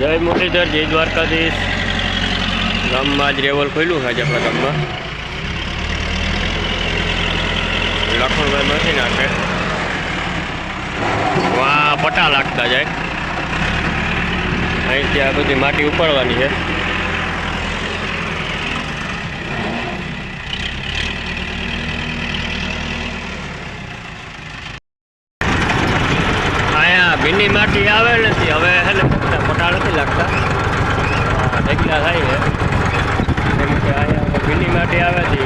જય મુરલીધર, જય દ્વારકાધીશ. ગામમાં જ રેવલ ખોલ્યું છે આજે આપણા ગામમાં. લખણભાઈ મશીન નાખે વાહ, પટા લાગતા જાય. અહીંથી આ બધી માટી ઉપાડવાની છે. ભીની માટી આવે નથી. હવે હે ને પટા નથી લાગતા ઢગલા થાય છે. કેમ કે અહીંયા ભીની માટી આવે છે.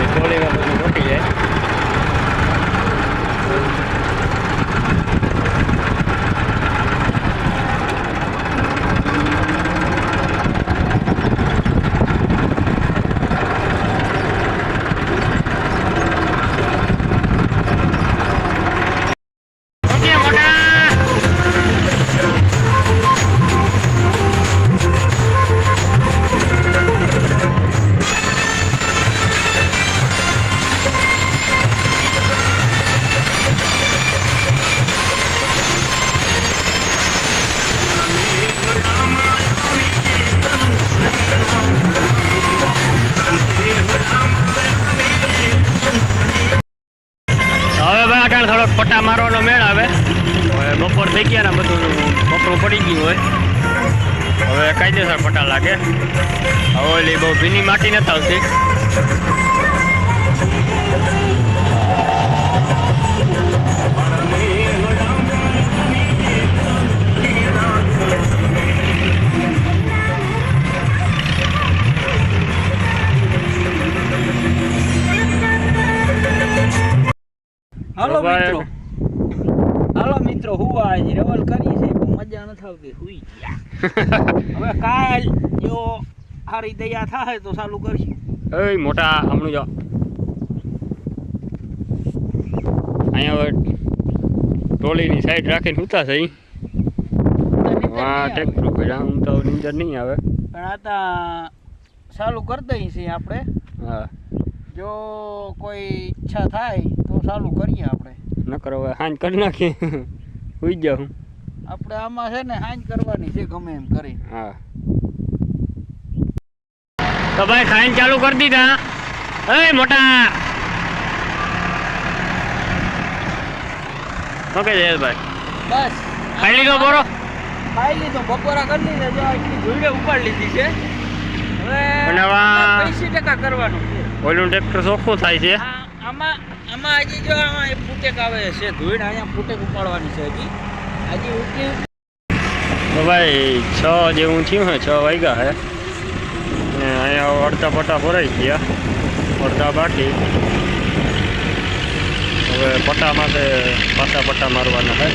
થોડોક પટ્ટા મારવાનો મેળ આવે. હવે બપોર થઈ ગયા ને બધું બપોર પડી ગયું હોય. હવે કાયદેસર પટ્ટા લાગે. હવે બહુ ભીની માટી નથી આવતી. હાલો. મિત્રો. હાલો મિત્રો હું આજે રવલ કરી છે મજા નથી આવતી હુઈ ગયા. હવે કાલ જો હારી દયા થાય તો ચાલુ કરશું. એ મોટા હમણું જો. અહીંયા હવે ટોળીની સાઈડ રાખીને ઉતા છે વાહ ટ્રેક્ટર પડ્યા આમ તો નીંદર નહીં આવે. પણ આ તા ચાલુ કરી દઈએ છીએ આપણે. હા. જો કોઈ ઈચ્છા થાય તો ચાલુ કરીએ આપણે. નકર હવે હાંજ કરી નાખીએ. સુઈ જાઉં આપણે આમાં છે ને હાંજ કરવાની છે ગમે એમ કરી. હા. તો ભાઈ ખાઈને ચાલુ કરી દીધા. એ મોટા. ઓકે જયેશભાઈ બસ. ખાઈ લીધો બોરો? ખાઈ લીધો બપોરા કરી લીધા જો આટલી ધૂળે ઉપાડી લીધી છે. હવે અને આવા- પૈસી ટકા કરવાનું છે. ઓલું ટ્રેક્ટર ચોખ્ખું થાય છે. આમાં આમાં હજી જો આમાં એ ફૂટેક આવે છે ધૂળ, અહીંયા ફૂટેક ઉપાડવાની છે હજી. હજી ઉઠી ભાઈ, છ જેવું થયું હે, છ વાગ્યા હે. ને અહીંયા અડધા પટ્ટા ભરાઈ ગયા, અડધા બાકી. હવે પટ્ટા માટે પાછા પટ્ટા મારવાના હે.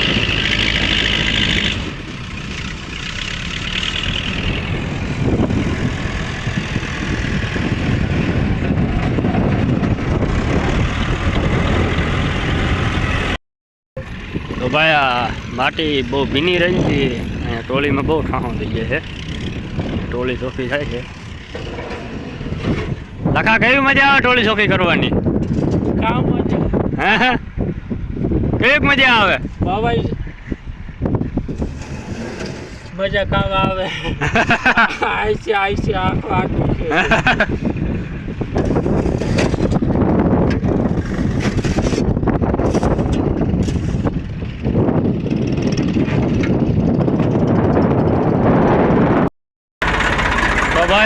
તો ભાઈ આ માટી બહુ ભીની રહી હતી અહીંયા ટોળીમાં બહુ ઠાણો થઈ ગયા છે. ટોળી ચોખ્ખી થાય છે. લખા કેવી મજા આવે ટોળી ચોખ્ખી કરવાની? કામ હે હે? કેવી મજા આવે? બાબા મજા કામ આવે. આઈસે આઈસે આખો આખું.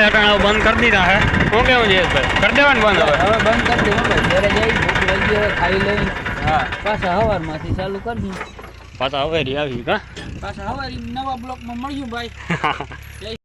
તો અટાણા બંધ કરી દીધા હે. શું કેવું છે ભાઈ કરી દેવાનું બંધ હવે. હવે બંધ કરી દેવું ભાઈ. ઘરે જઈ ભૂખ લાગી હવે ખાઈ લઈ હા. પાછા હવારમાંથી ચાલુ કરી પાછા હવે આવી કા પાછા હવારી નવા બ્લોકમાં મળ્યું ભાઈ.